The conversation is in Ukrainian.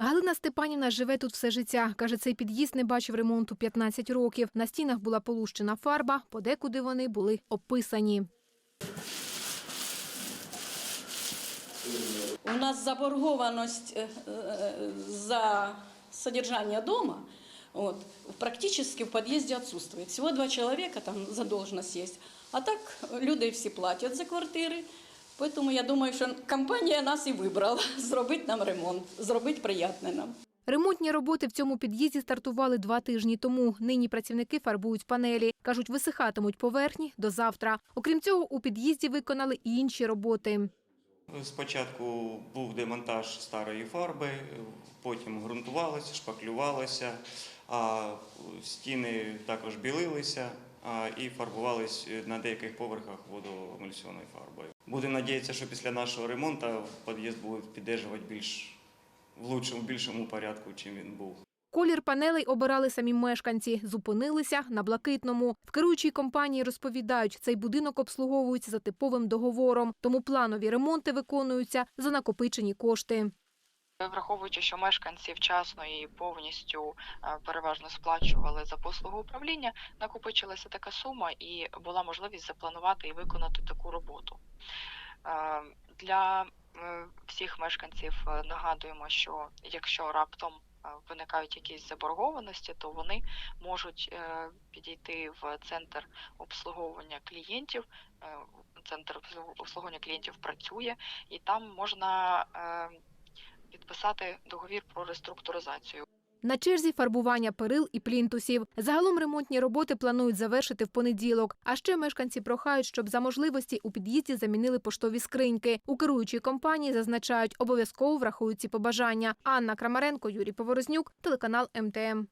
Галина Степанівна живе тут все життя. Каже, цей під'їзд не бачив ремонту 15 років. На стінах була полущена фарба, подекуди вони були описані. У нас заборгованность э, э, за содержание дома вот, практически в подъезде отсутствует. Всего два человека там задолженность есть. А так люди всі платять за квартири. Поэтому я думаю, що компанія нас і вибрала зробити нам ремонт, зробити приятне нам. Ремонтні роботи в цьому під'їзді стартували два тижні тому. Нині працівники фарбують панелі. Кажуть, висихатимуть поверхні до завтра. Окрім цього, у під'їзді виконали і інші роботи. Спочатку був демонтаж старої фарби, потім ґрунтувалося, шпаклювалося, а стіни також білилися і фарбувались на деяких поверхах водоемульсіонною фарбою. Будемо сподіватися, що після нашого ремонту під'їзд буде підтримувати більш в лучшому, більшому порядку, чим він був. Колір панелей обирали самі мешканці. Зупинилися на блакитному. В керуючій компанії розповідають, цей будинок обслуговується за типовим договором, тому планові ремонти виконуються за накопичені кошти. Враховуючи, що мешканці вчасно і повністю е, переважно сплачували за послугу управління, накопичилася така сума і була можливість запланувати і виконати таку роботу. Е, Для е, всіх мешканців нагадуємо, що якщо раптом виникають якісь заборгованості, то вони можуть підійти в центр обслуговування клієнтів. Центр обслуговування клієнтів працює, і там можна підписати договір про реструктуризацію. На черзі фарбування перил і плінтусів. Загалом ремонтні роботи планують завершити в понеділок. А ще мешканці прохають, щоб за можливості у під'їзді замінили поштові скриньки. У керуючій компанії зазначають, обов'язково врахують ці побажання. Анна Крамаренко, Юрій Поворознюк, телеканал МТМ.